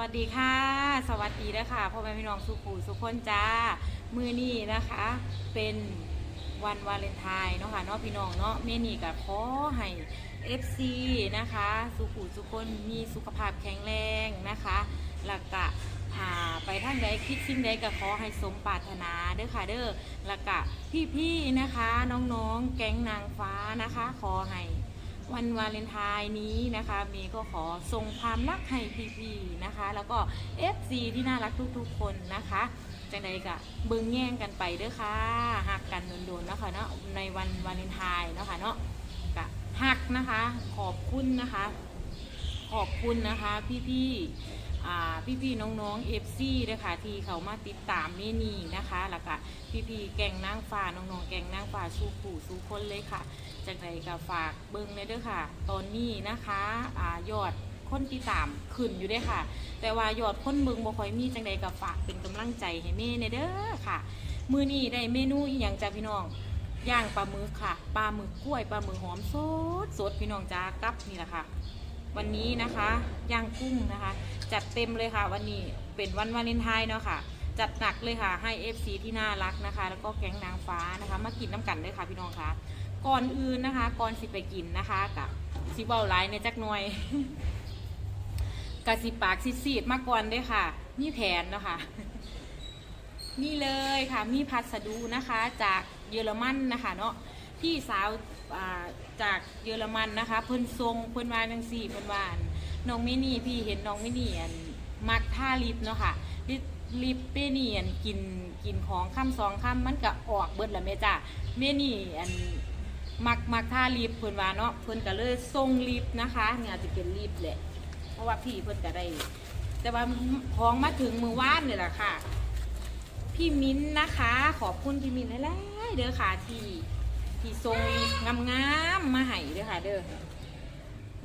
วัสดีค่ะ สวัสดีด้วยค่ะพ่อแม่พี่น้องสุขูสุขคนจ้า มือนี้นะคะ เป็นวันวาเลนไทน์เนาะค่ะเนาะพี่น้องเนาะเมนี่กับขอให้ FC นะคะ สุขูสุขคนมีสุขภาพแข็งแรงนะคะแล้วก็อ่าไปทางใดคิดสิ่งใดก็ขอให้สมปรารถนาเด้อค่ะเด้อแล้วก็พี่ๆนะคะ น้องๆแก๊งนางฟ้านะคะ ขอให้ วันวาเลนไทน์นี้นะคะเมย์ก็ขอส่งความรักให้พี่ๆนะคะ แล้วก็ FC ที่น่ารักทุกๆคนนะคะจังใดกะเบิ่งแย่งกันไปเด้อค่ะหักกันโดนๆเนาะคะเนาะในวันวาเลนไทน์เนาะค่ะเนาะกะหักนะคะ ขอบคุณนะคะ ขอบคุณนะคะพี่ๆ อ่พี่ๆน้องๆ FC ด้วยค่ะที่เขามาติดตามเมนีนะคะแล้วก็พี่ๆแกงนางฟ้าน้องๆแกงนางฟ้าสู้ผู้สู้คนเลยค่ะจากไหนก็ฝากเบิ้งเลยเด้อค่ะ ตอนนี้นะคะอยอดคนติดตามขึ้นอยู่เด้อค่ะ แต่ว่ายอดคนเบิ่งบ่ค่อยมีจังใดก็ฝากเป็นกำลังใจให้เมนเด้อค่ะ มื้อนี้ได้เมนูอีหยังจ้าพี่น้องย่างปลาหมึกค่ะปลาหมึกกล้วยปลาหมึกหอมสดสดพี่น้องจ้ากับนี่แหละค่ะ วันนี้นะคะย่างกุ้งนะคะ จัดเต็มเลยค่ะวันนี้เป็นวันวาเลนไทน์เนาะค่ะ จัดหนักเลยค่ะให้ FC ที่น่ารักนะคะ แล้วก็แก๊งนางฟ้านะคะ มากินน้ำกันเลยค่ะพี่น้องค่ะ ก่อนอื่นนะคะ ก่อนสิไปกินนะคะกับสิเบาไลายในจักหน่วยกะสิปากซีดๆมาก่อนด้วยค่ะมีแผนเนาะคะนี่เลยค่ะมีพัสดุนะคะจากเยอรมันนะคะเนาะพี่สาว จากเยอรมันนะคะ เพิ่นทรงเพิ่นวาจังสี่เพิ่นวานน้องมินี่พี่เห็นน้องมินี่อันมักท่าลิปเนาะค่ะลิปลิปเปนี่อันกินกินของข้ามสองข้ามมันก็ออกเบิดละเมจ้าเมนี่อันมักมักท่าลิฟเพิ่นว่าเนาะเพิ่นก็เลยส่งลิฟนะคะเนี่ยจะเป็นลิฟแหละเพราะว่าพี่เพิ่นก็ได้ แต่ว่าของมาถึงมือว่านนี่แหละค่ะ พี่มิ้นนะคะ ขอบคุณพี่มิ้นหลายๆเด้อค่ะที่ ที่ทรงงามงามมาให้เด้อค่ะ เด้อ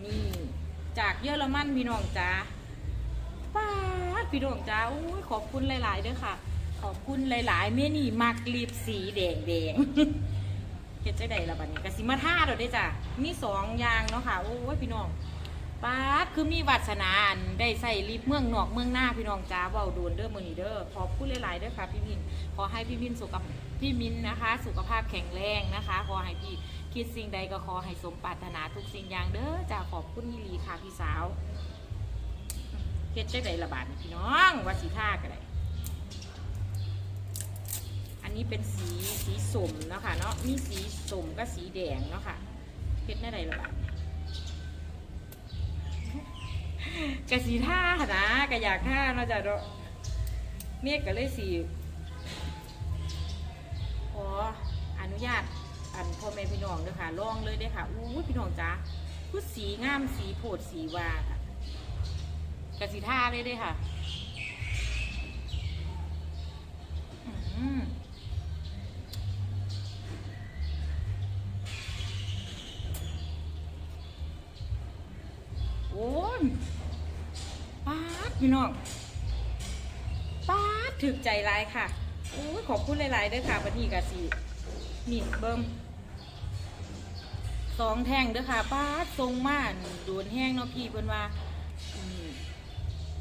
นี่จากเยอรมันพี่น้องจ้าป้าพี่น้องจ้าอุ้ยขอบคุณหลาย ๆเด้อค่ะ ขอบคุณหลาย ๆ เมนี่มักลีบสีแดงๆเฮ็ดจังไดละบัดนี้กะสิมาท่าเด้อเด้จ้ะมีสองอย่างเนาะค่ะ โอ้ยพี่น้อง ปาดคือมีวาสนาอันได้ใส่ลิปเมืองนอกเมืองหน้าพี่น้องจ้าเว้าโดนเด้อมื้อนีเด้อขอบคุณหลายๆเด้อค่ะพี่มินขอให้พี่มินสุขภาพพี่มินนะคะ สุขภาพแข็งแรงนะคะ ขอให้พี่คิดสิ่งใดก็ขอให้สมปรารถนาทุกสิ่งอย่างเด้อจ้าขอบคุณอีหลีค่ะพี่สาวเฮ็ดจังไดล่ะบัดนี้พี่น้องว่าสิท่าก็ได้อันนี้เป็นสีสีสมเนาะค่ะเนาะมีสีสมกับสีแดงเนาะค่ะเพชรได้ไรล่ะ กะสีท่าหนะกะอยากท่าเนาะจ้ะเนาะเมฆก็เลยสีขออนุญาตอันพ่อแม่พี่น้องเด้อค่ะลองเลยเด้อค่ะอู้พี่น้องจ้าพูดสีงามสีโผดสีวาค่ะกะสีท่าเลยเด้อค่ะ อืม โอ้ยป้าด พี่น้องป้าดถึกใจร้ายค่ะโอ้ยขอบคุณหลายๆด้วยค่ะวันนี้กะสีนี่เบิ้มสองแท่งเด้อค่ะป้าดทรงมากโดนแห้งเนาะพี่เพิ่นว่าอืม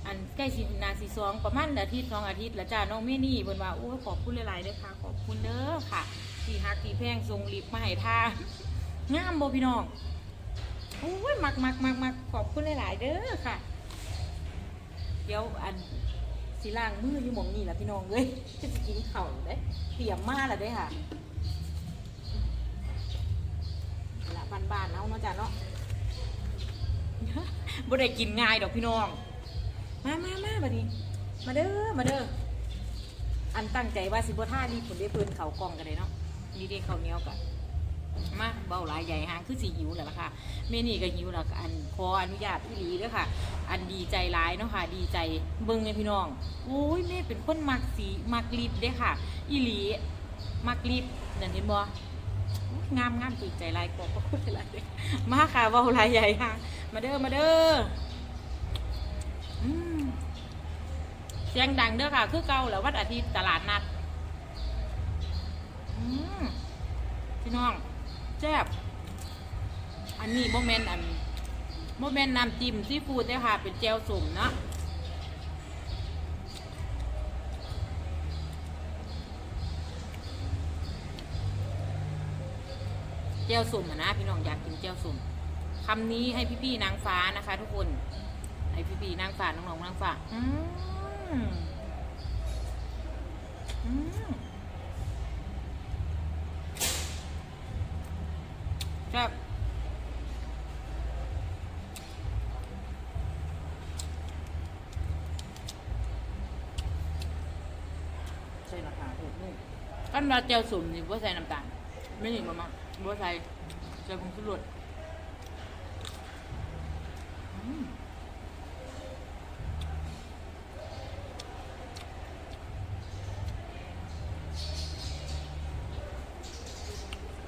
อันใกล้สินาสีสองประมาณอาทิตย์สองอาทิตย์แล้วจ้าน้องเมนี่เพิ่นว่าโอ้ยขอบคุณหลายๆเด้อค่ะ ขอบคุณเด้อค่ะที่ฮักที่แพงทรงลิปมาให้ท่างามบ่พี่น้องโอ้ยมักมักมักมักขอบคุณหลายๆเด้อค่ะ เดี๋ยวอันสีล่างมืออยู่หมองนี่แหละพี่น้องเอ้ยจะกินเข่าวเด้เตรียมมาแล้วเด้ค่ะละบ้านบ้านๆเอาเนาะจ้ะเนาะบ่ได้กินง่ายดอกพี่น้อง มามามาบัดนี้ มาเด้อ มาเด้อ อันตั้งใจว่าสิบ่ท่าดีผลได้ปืนเขากล่องกันเลยเนาะนี่เด้เขาวเหนียวกันมาเบาหลายใหญ่หางคือสีหิวแหละค่ะเมนี่ก็หิวแล้วอันขออนุญาตพี่หลีด้วยค่ะ อันดีใจร้ายเนาะค่ะ ดีใจเบิ่งเนี่ยพี่น้องโอ้ยแม่เป็นคนมักสีมักลิปเด้ค่ะ อีหลีมักลิปนั่นเห็นบ่อุ๊ยงามงามตื่นใจลายกว่าก็พูดอะไรเด้อมาค่ะเบาลายใหญ่ค่ะ มาเด้อมาเด้อเสียงดังเด้อค่ะ คือเก่าแล้ววันอาทิตย์ตลาดนัดพี่น้องแซ่บอันนี้โมเมนอัน โมเมนต์น้ำจิ้มซีฟู้ดเลยค่ะ เป็นแจวสมเนาะแจวสมนะพี่น้องอยากกินแจวสมคำนี้ให้พี่พี่นางฟ้านะคะ ทุกคน ให้พี่พี่นางฟ้าน้องๆนางฟ้า อืมอืม ใช่ราคาถูกนุ่มขั้นเราเจียวสุ่มนี่บ่าใส่น้ำตาลไม่หนีบ่มาบ่าใส่ใส่ผงชูรสอืม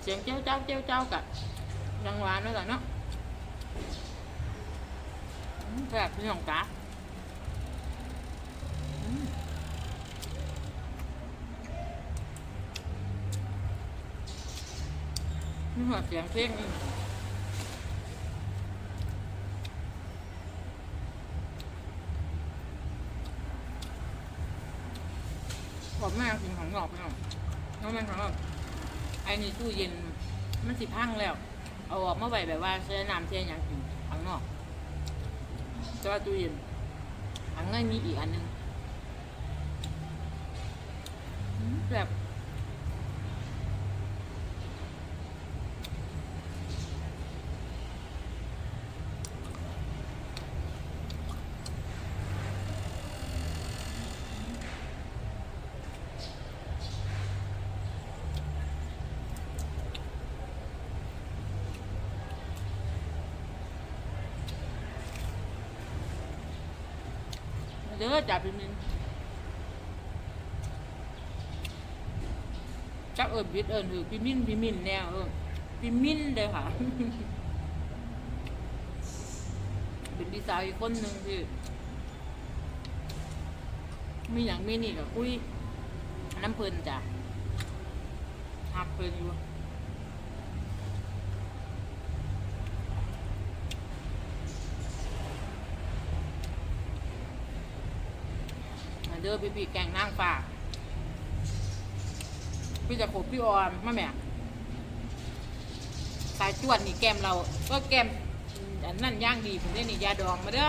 เสียงเจ้าเจ้าเจ้าเจ้ากับยังหวานด้วยกันเนาะอืมแบบพี่น้องกาอืม นี่ หัวเสียงเพลงนี่บอกแม่กินของหลอกไปหน่อยน้องแม่ของหลอกไอ้นี่ตู้เย็นมันสิพังแล้ว เอาออกมาไว้แบบว่าเสื้อน้ำเสื้อหยังกินข้างนอกแต่ว่าตู้เย็นข้างในมีอีกอันนึงแบบ เด้อจ่าพิมินจักเอิญบิดเอิญถือพิมินพิมินแนวเออพิมินเลยค่ะ เป็นพี่สาวอีกคนหนึ่งที่มีอย่างมีนี่กับคุยน้ำเพลินจ้ะหักเพลินอยู่ เด้อพี่พี่แกงนางฟ้าพี่จะขบพี่ออมมาแม่สายจวดนี่แกมเรา ก็แกมอันนั่นย่างดีผมได้นี่ยาดองมาเด้อ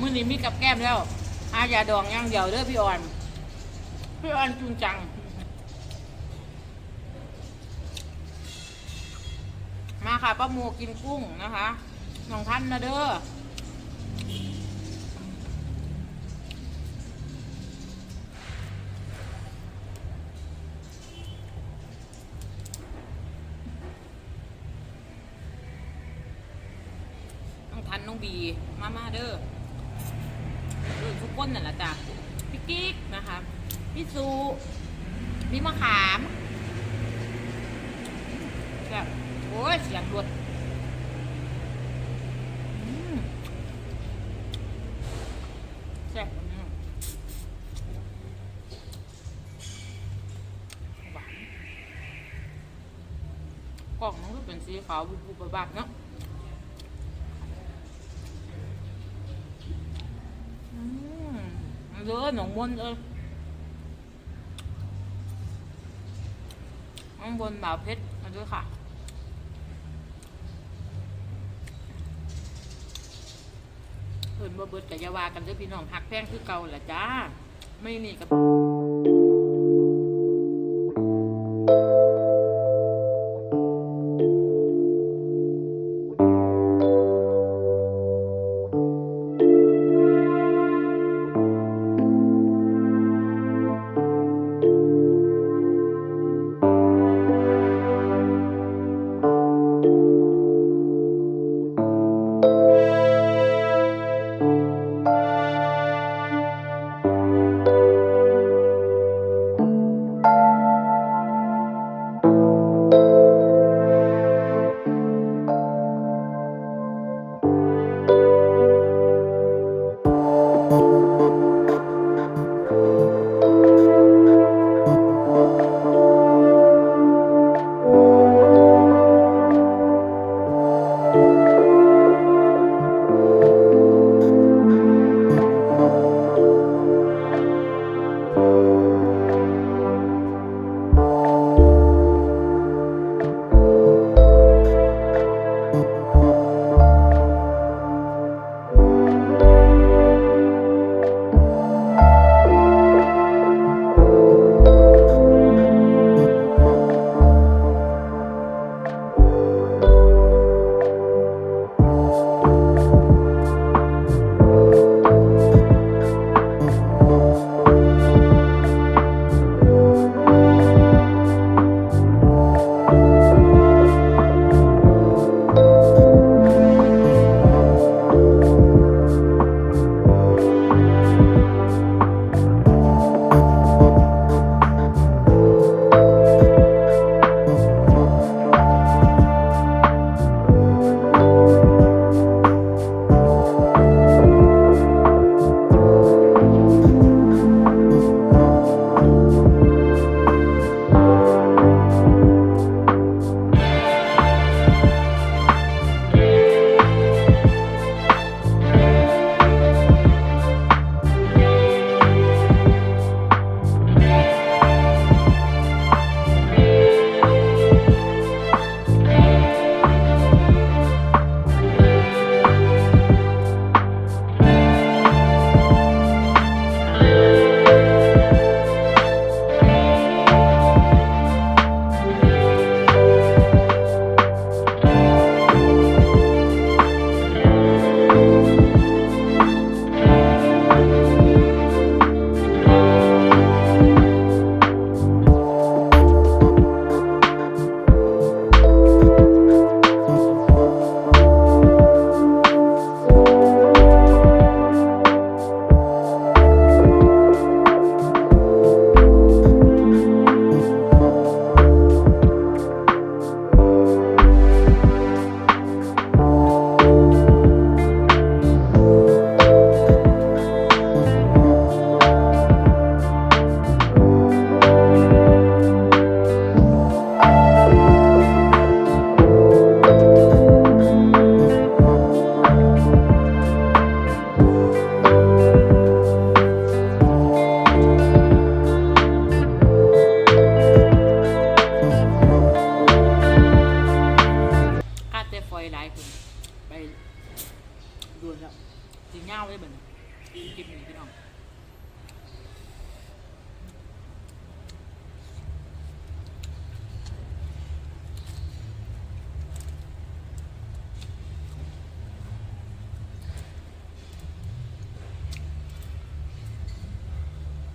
มื้อนี้มีกับแก้มแล้ว อายาดองย่างเดียวเด้อพี่ออน พี่ออนจุงจังมาค่ะป้าโมกินกุ้งนะคะ น้องท่านนะเด้อน้องทันน้องบีมามาเด้อเออทุกคนนั่นแหละจ้ะพี่กิ๊กนะคะพี่ซูพี่มะขามแบบโอ้ยเสียงรวดอืมแซ่บอันนี้หวานกล่องมันก็เป็นสี ขาวบุบๆบักเนาะอืมเด้อหนองมนเอ้ยข้างบนบ่าวเพชรมาด้วยค่ะเพิ่นบ่เบิดกับยาวากันเด้อพี่น้องหักแพงคือเก่าล่ะจ้า ไม่นี่กับ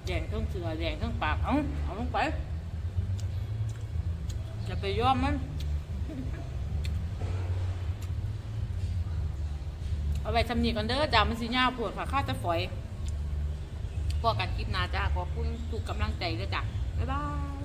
แดงทั้งเสือแดงทั้งปากเอาเอาลงไปจะไปยอมมันเอาไปทำนีก่อนเด้อจ้ามันสีหน้าปวดค่ะข้าจะฝอยพอกันคลิปนาจ้าขอบคุณทุกกำลังใจเด้อจ้ะบ๊ายบาย